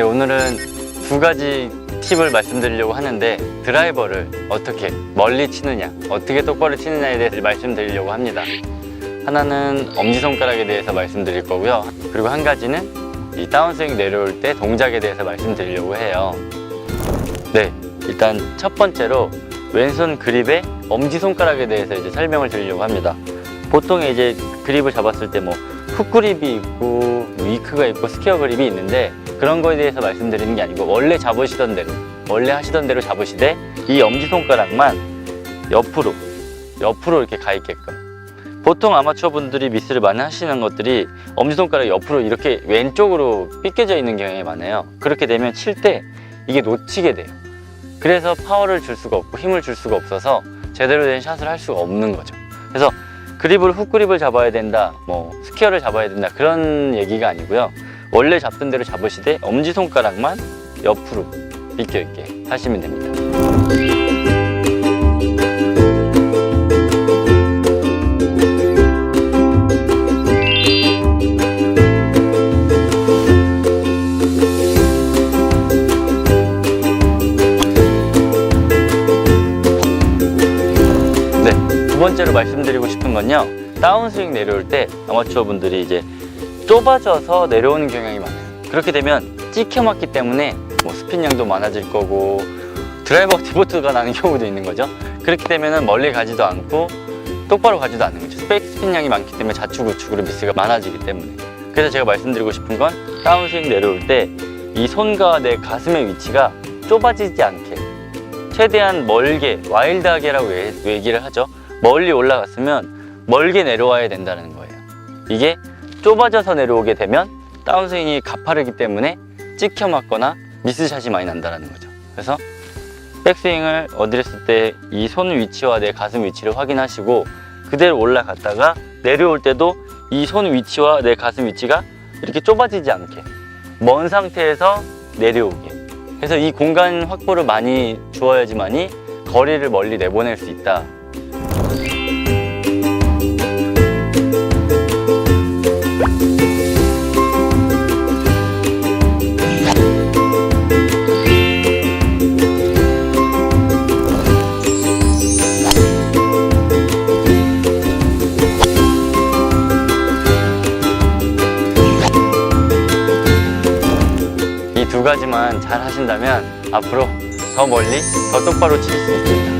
오늘은 두 가지 팁을 말씀드리려고 하는데 드라이버를 어떻게 멀리 치느냐, 어떻게 똑바로 치느냐에 대해서 말씀드리려고 합니다. 하나는 엄지손가락에 대해서 말씀드릴 거고요. 그리고 한 가지는 이 다운스윙 내려올 때 동작에 대해서 말씀드리려고 해요. 네, 일단 첫 번째로 왼손 그립의 엄지손가락에 대해서 이제 설명을 드리려고 합니다. 보통 이제 그립을 잡았을 때 뭐 훅그립이 있고 위크가 있고 스퀘어 그립이 있는데 그런 거에 대해서 말씀드리는 게 아니고 원래 잡으시던 대로 원래 하시던 대로 잡으시되 이 엄지손가락만 옆으로 옆으로 이렇게 가 있게끔. 보통 아마추어 분들이 미스를 많이 하시는 것들이 엄지손가락 옆으로 이렇게 왼쪽으로 삐껴져 있는 경향이 많아요. 그렇게 되면 칠 때 이게 놓치게 돼요. 그래서 파워를 줄 수가 없고 힘을 줄 수가 없어서 제대로 된 샷을 할 수가 없는 거죠. 그래서 그립을 훅 그립을 잡아야 된다 뭐 스퀘어를 잡아야 된다 그런 얘기가 아니고요. 원래 잡던 대로 잡으시되 엄지손가락만 옆으로 비껴 있게 하시면 됩니다 번째로 말씀드리고 싶은 건요. 다운스윙 내려올 때 아마추어 분들이 이제 좁아져서 내려오는 경향이 많아요. 그렇게 되면 찍혀 맞기 때문에 뭐 스핀량도 많아질 거고 드라이버 디보트가 나는 경우도 있는 거죠. 그렇게 되면은 멀리 가지도 않고 똑바로 가지도 않는 거죠. 스페이크 스핀량이 많기 때문에 좌측 우측으로 미스가 많아지기 때문에. 그래서 제가 말씀드리고 싶은 건 다운스윙 내려올 때 이 손과 내 가슴의 위치가 좁아지지 않게 최대한 멀게 와일드하게라고 왜- 얘기를 하죠. 멀리 올라갔으면 멀게 내려와야 된다는 거예요. 이게 좁아져서 내려오게 되면 다운스윙이 가파르기 때문에 찍혀 맞거나 미스샷이 많이 난다는 거죠. 그래서 백스윙을 어드레스 때이 손 위치와 내 가슴 위치를 확인하시고 그대로 올라갔다가 내려올 때도 이 손 위치와 내 가슴 위치가 이렇게 좁아지지 않게 먼 상태에서 내려오게 그래서 이 공간 확보를 많이 주어야지만이 거리를 멀리 내보낼 수 있다. 두 가지만 잘 하신다면 앞으로 더 멀리, 더 똑바로 칠수 있습니다.